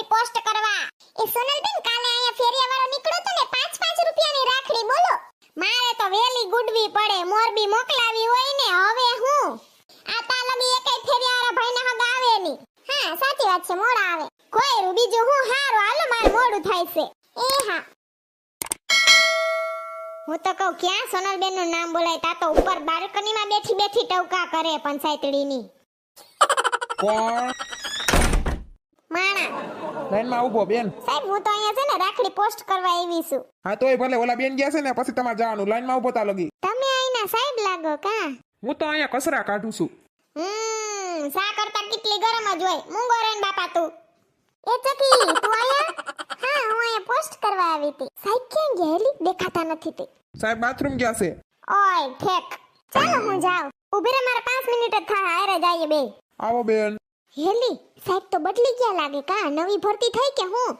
રાખડી પોસ્ટ કરવા. એ સોનલબેન કાલે અહીંયા ફેરિયા વાળો નીકળ્યો તો ને 5 5 રૂપિયાની રાખડી બોલો. મારે તો વેલી ગુડવી પડે મોરબી મોકલાવી હોય ને હવે હું? આ તાલમી એકેય ફેરિયા વાળા ભાઈને હગ આવે ની હા સાચી વાત છે મોડા આવે. કોઈ રૂ બીજું હું? હારું હાલો મારે મોડું થાય છે. એ હા. હું તો કહું ક્યાં સોનલબેનનું નામ બોલાય? તા તો ઉપર બાલ્કનીમાં બેઠી બેઠી ટવકા કરે પંચાયતડીની. કોણ? માણા. લાઈનમાં ઊભો બેન. સાહેબ હું તો અહીંયા છે ને રાખડી પોસ્ટ કરવા આવી છું. હા તોય ભલે ઓલા બેન ગયા છે ને પછી તમારે જવાનું. લાઈનમાં ઊભો તા લગી. તમે અહીંના સાહેબ લાગો કા? હું તો અહીંયા કસરા કાઢું છું. હમ સા કરતા કેટલી ગરમ જ હોય. મૂંગો રેન બાપા તું. એ ચકી તું અહીંયા? હા હું અહીંયા પોસ્ટ કરવા આવી હતી. સાહેબ ક્યાં ગયેલી દેખાતા નથી તે. સાહેબ બાથરૂમ ગયા છે. ઓય ઠેક ચાલો હું જાઉં. ઊભી રે મારા 5 મિનિટ જ થાય હારે જઈએ બે આવો બેન. હેલી સાહેબ તો બદલી ગયા લાગે કા? નવી ભરતી થઈ કે હું?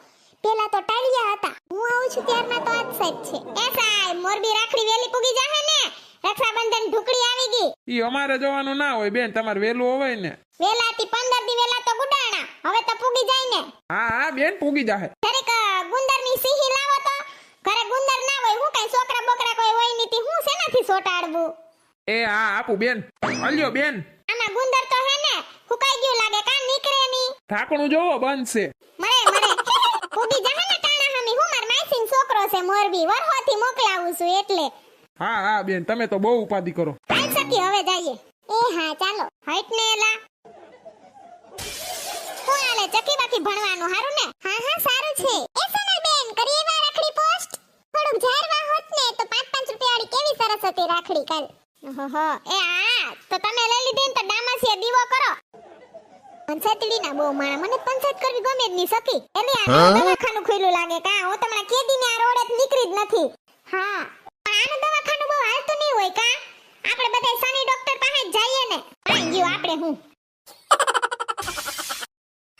પેલા તો ટાળિયા હતા. હું આવું છું ત્યારના તો આજ સાહેબ છે. એ સાહેબ મોરબી રાખડી વેલી પૂગી જાહે ને? રક્ષાબંધન ઢુકડી આવી ગઈ. ઈ અમારે જવાનું ના હોય બેન તમારે વેલું હોય ને. વેલાથી 15 દી વેલા તો ગુડાણા. હવે તો પૂગી જાય ને. હા હા બેન પૂગી જાહે. દરેક ગુંદરની સીહી લાવો તો. ઘરે ગુંદર ના હોય હું કઈ છોકરા બોકરા કોઈ હોય નીતિ હું શેનાથી સોટાડવું? એ હા આપું બેન. અલ્યો બેન. આમાં ગુંદર તો હે ને હુકાઈ ગયું લાગે કા નીકળે ની ઢાંકણું જોવો બંધ છે. મરે મળે. પૂગી જાહે ને ટાણા હમી હું માર માઈસિંગ છોકરો છે મોરબી. વરહોથી મોકલાવું છું એટલે. હા હા બેન તમે તો બહુ ઉપાધિ કરો. હાલ સકી હવે જઈએ. એ હા ચાલો. હટ ને એલા. હું આલે? ચકી બાકી ભણવાનું હારું ને? હા હા સારું છે. એ સોનલબેન કરીએ વા રાખડી પોસ્ટ? થોડુંક ઝારવા હોત ને તો 5 5 રૂપિયા વાળી કેવી સરસ હતી રાખડી કાલ. ઓહો એ આ તો તમે લઈ લીધી ને તો ડામસીએ દીવો કરો. પંચાયતડી ના બહુ માણા. મને પંચાયત કરવી ગમે જ નહીં સકી એની આ દવાખાનું ખુલ્લું લાગે કા હું તમને કેદી ને આ રોડે નીકળી જ નથી. હા પણ આનું દવાખાનું બહુ હાલતું નહીં હોય કા? આપણે બધા સની ડોક્ટર પાસે જ જઈએ ને. આઈ ગયું આપણે હું.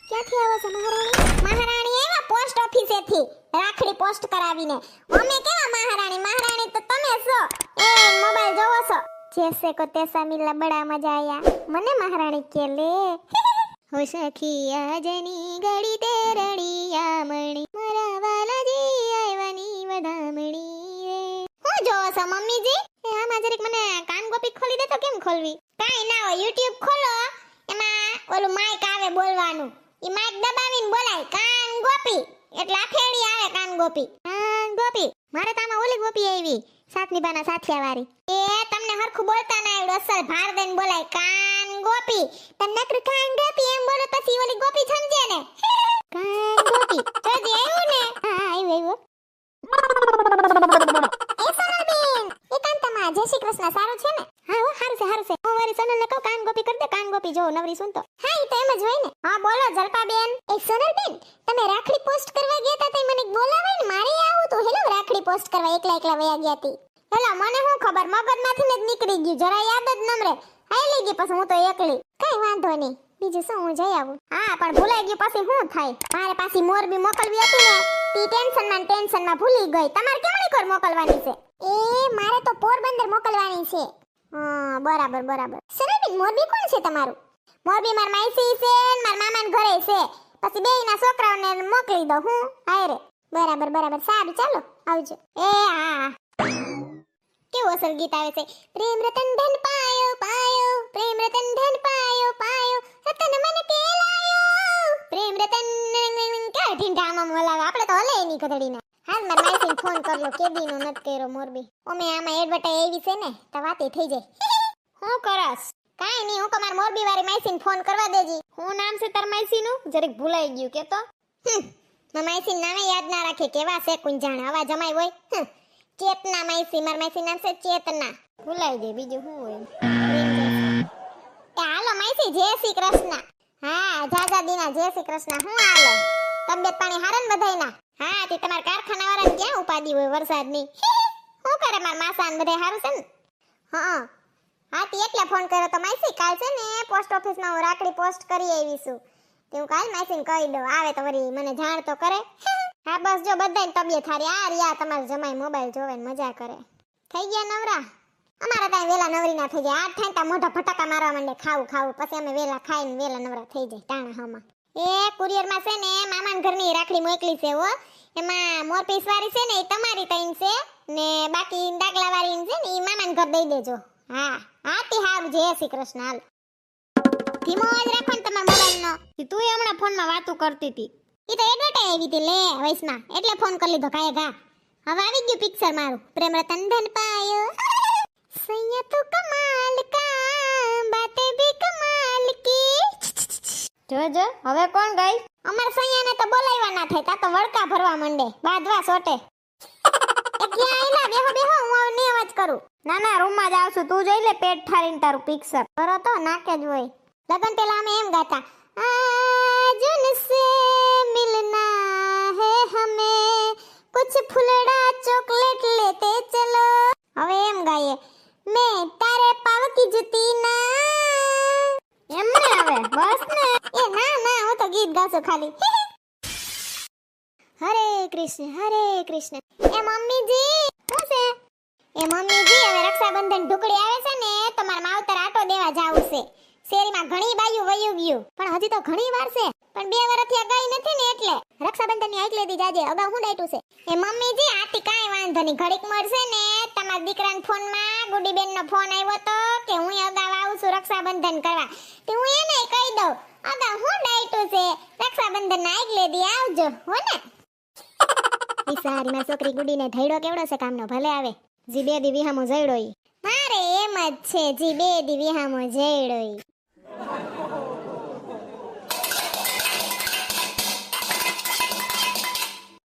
ક્યાંથી આવો છો મહારાણી? મહારાણી એવા પોસ્ટ ઓફિસેથી. રાખડી પોસ્ટ કરાવીને. અમે કેવા મહારાણી? મહારાણી તો તમે છો. જૈસે કો તેસા મિલા બડા મજા આયા. મને મહારાણી કે, લે. હો સખિયા જની ઘડી તે રડિયા મણી મારા વાલાજી આયવાની વધામણી રે હું જોવો છો, મમ્મીજી? એ આમાં જરીક મને કાન ગોપી ખોલી દે તો કેમ ખોલવી? કાઈ ના હોય યુટ્યુબ ખોલો. એમાં ઓલું માઈક આવે બોલવાનું. ઈ માઈક દબાવીને બોલાય, કાન ગોપી. એટલે આખેડી આવે કાન ગોપી. કાન ગોપી? મારે તો આમાં ઓલી ગોપી આવી, સાતની બાના સાથિયા વાળી એ તમને હરખું બોલતા ના આવડે, અસલ ભાર દઈને બોલાય, કાન ગોપી તમને નકરું ગોપી એમ બોલો, પછી ઓલી ગોપી સમજે ને. કાન ગોપી જોજી આવ્યું ને, હા આવ્યું આવ્યું. જય શ્રી કૃષ્ણ, સારું છે ને? હા, હો, સારું છે સારું છે. હું મારી સોનલને કહું, કાન ગોપી કરી દે, કાન ગોપી જો નવરી સુન તો હા એ તો એમ જ હોય ને. હા, બોલો, જલપાબેન. એ સોનલબેન તમે રાખડી પોસ્ટ કરવા ગયા તા તે મને બોલાવે ને, મારે આવું તો, હેલો, રાખડી પોસ્ટ કરવા એકલા એકલા વયા ગયા તી. હેલો મને શું ખબર? મગજમાંથી ને જ નીકળી ગયું. જરા યાદ જ નમરે આઈ ગઈ પછી હું તો એકલી. કઈ વાંધો નહીં. બીજું શું, હું જઈ આવું. હા, પણ ભૂલાઈ ગયું પછી શું થાય? મારે પાછી મોરબી મોકલવી હતી ને, તી ટેન્શનમાં ટેન્શનમાં ભૂલી ગઈ. તમારે કેમણી કોર મોકલવાની છે? એ, મારે તો પોરબંદર મોકલવાની છે. હા, બરાબર બરાબર. સરાબેન મોરબી કોણ છે તમારું? મોરબી માર માઈસી છે ને માર મામાન ઘરે છે. પછી બેયના છોકરાઓને મોકલી દઉં હું. હાય રે. બરાબર બરાબર. સારું, ચાલો, આવજો. એ હા. કેવું સંગીત આવે છે? પ્રેમ રતન ધન પાયો પાયો, પ્રેમ રતન ધન પાયો પાયો, રતન મન કેલાયો પ્રેમ રતન, ક્યાં ઢીંઢામાં મોલાવે? આપણે તો હલે એની ગધડીના. હાલ માર માઈસીને ફોન કરલો કેદીનો નત કર્યો મોરબી. ઓમે આમાં એડવર્ટાઈ આવી છે ને, તો વાતે થઈ જાય. હું કરસ? કાઈ નહીં, હું તમાર મોરબી વાળી માઈસીને ફોન કરવા દેજી. હું નામ છે તાર માઈસીનું જરીક ભૂલાઈ ગયું કે તો હમ, માર માઈસીનું નામે યાદ ના રાખે, કેવા છે કુંજાણ આવા જમાઈ હોય. ચેતના માઈસી, માર માઈસી નામ છે ચેતના. ભૂલાઈ ગઈ, બીજું શું હોય હાલો માઈસી, જય શ્રી કૃષ્ણ. હા જાજા દીના જય શ્રી કૃષ્ણ. હું હાલો? તબિયત પાણી હારે ને બધાયના? હા, તે તમાર કારખાના વાળાને ક્યાં ઉપાડી હોય વરસાદની? શું કરે માર માસાન બધે હારું છે ને? હા હા, તે એટલે ફોન કર્યો તો માઈસી, કાલ છે ને પોસ્ટ ઓફિસમાં હું રાખડી પોસ્ટ કરી આવીશું તે હું કાલ માઈસીને કહી દઉં. આવે તો વળી મને જાણ તો કરે. હા, બસ જો બધાની તબિયત હારી આ રહ્યા તમારે જમાઈ મોબાઈલ જોવે ને મજા કરે. થઈ ગયા નવરા? અમારા ત્યાં વેલા નવરી ના થઈ જાય. આઠ થાય ત્યાં મોઢા ફટાકા મારવા માંડે. ખાવું ખાવું. પછી અમે વેલા ખાઈને વેલા નવરા થઈ જાય. ટાણા હામાં એ કુરિયરમાં છે ને, મામાના ઘરની રાખડી મોકલી છે હો. એમાં મોરપીસ વાળી છે ને, એ તમારી તઈન છે ને બાકી ડાકલા વાળી છે ને, એ મામાના ઘર દઈ દેજો. હા. હા તે હાવ. જય શ્રી કૃષ્ણ. હાલ. ધીમો અવાજ રાખો ને તમારા મોબાઈલનો. તું હમણાં ફોનમાં વાતું કરતી હતી ઈ તો એડવર્ટાઈ આવી હતી લે વૈષ્ણવ એટલે ફોન કરી લીધો કાય હવે આવી ગયું પિક્ચર મારું. પ્રેમ રતન ધન પાયો. સૈયા તો કમાલ કા બાતે ભી કમાલ કી. જોજો હવે કોણ ગઈ? અમાર સૈયાને તો બોલાવ્યા ના થાય તા તો વળકા ભરવા માંડે. બાદવા સોટે. ક્યાં આયલા? બેહો બેહો હું હવે ની અવાજ કરું. ના ના રૂમમાં જ આવશું. તું જોઈ લે પેટ ઠારીને તારું પિક્ચર કરો તો નાકે જ હોય. લગન પેલા અમે એમ ગાતા આજ ઉનસે ગીત ખાલી. હરે કૃષ્ણ હરે કૃષ્ણ. એ મમ્મીજી, શું છે? એ મમ્મીજી, હવે રક્ષાબંધન ઢુકડી આવે છે ને તો મારા માવતર આટો દેવા જાવું છે. શેરીમાં ઘણી બાયું વયું ગયું. પણ હજી તો ઘણી વાર છે. પણ બે વર્ષથી અગાઈ નથી ને એટલે. રક્ષાબંધનની આટલે દી જાજે, અગાઉ હું ડાયટું છે? એ મમ્મીજી, આથી કાંઈ વાંધો નહીં. ઘડીક મળશે ને, તમારા દીકરાના ફોનમાં ગુડીબેન નો ફોન આવ્યો તો કે હું અગાઉ આવું છું રક્ષાબંધન કરવા. તે હું એને કહી દઉં. અગાઉ હું ડાયટું છે? રક્ષાબંધન ના આટલે લેદી આવજો હો ને? ઈ સારી માં છોકરી ગુડીને ધૈડો કેવડો છે કામનો ભલે આવે. જી બે દી વિહામો જઈડો ઈ મારે એમ જ છે જી બે દી વિહામો જઈડો ઈ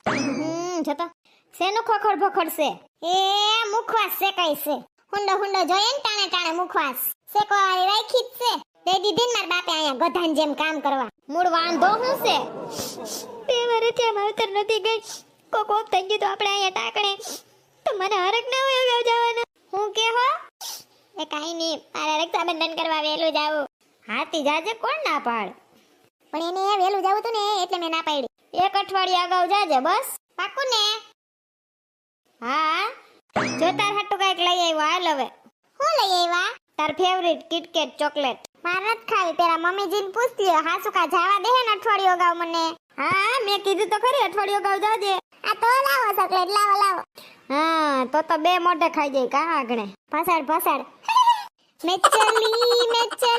હમ જતો શેનું ખોખડ ભખડ છે? એ મુખવાસ કઈ છે. હુંડો હુંડો જોઈએ ને ટાણે ટાણે મુખવાસ. શેકવાળી રાખી જ છે. દઈ દીધી ને મારા બાપે અહીંયા ગધાન જેમ કામ કરવા. મૂળ વાંધો હું છે? બે વર્ષથી છે માવતર નથી ગઈ કોક થઈ ગયું તો આપણે અહીંયા ટાકણે. તો મને હરક ના હોય અગાઉ જવાનું. હું કે હો? એ કાંઈ નહીં, મારે રક્ષાબંધન કરવા વહેલું જાવું. હાથી જાજે કોણ ના પાડ? પણ એને વહેલું જાવું હતું ને, એટલે મેં ના પાડી. એક અઠવાડિયા અગાઉ જાજે, બસ. પાકું ને? હા. જો તાર હાટુ કંઈક લઈ આવ્યો, હાલ હવે. હું લઈ આવ્યા? તાર ફેવરિટ કિટકેટ ચોકલેટ મારે નથી ખાવી, પેલા મમ્મીજીને પૂછતી લ્યો હાસુ કા જવા દે ને અઠવાડિયું અગાઉ મને? હા, મેં કીધું તો ખરી, અઠવાડિયું અગાઉ જાજે આ તો લાવો ચોકલેટ લાવો લાવો. હા, તો તો બે મોઢે ખાઈ જાય, કા આગણે? ફસાડ ફસાડ મેં ચલી મેં ચલી.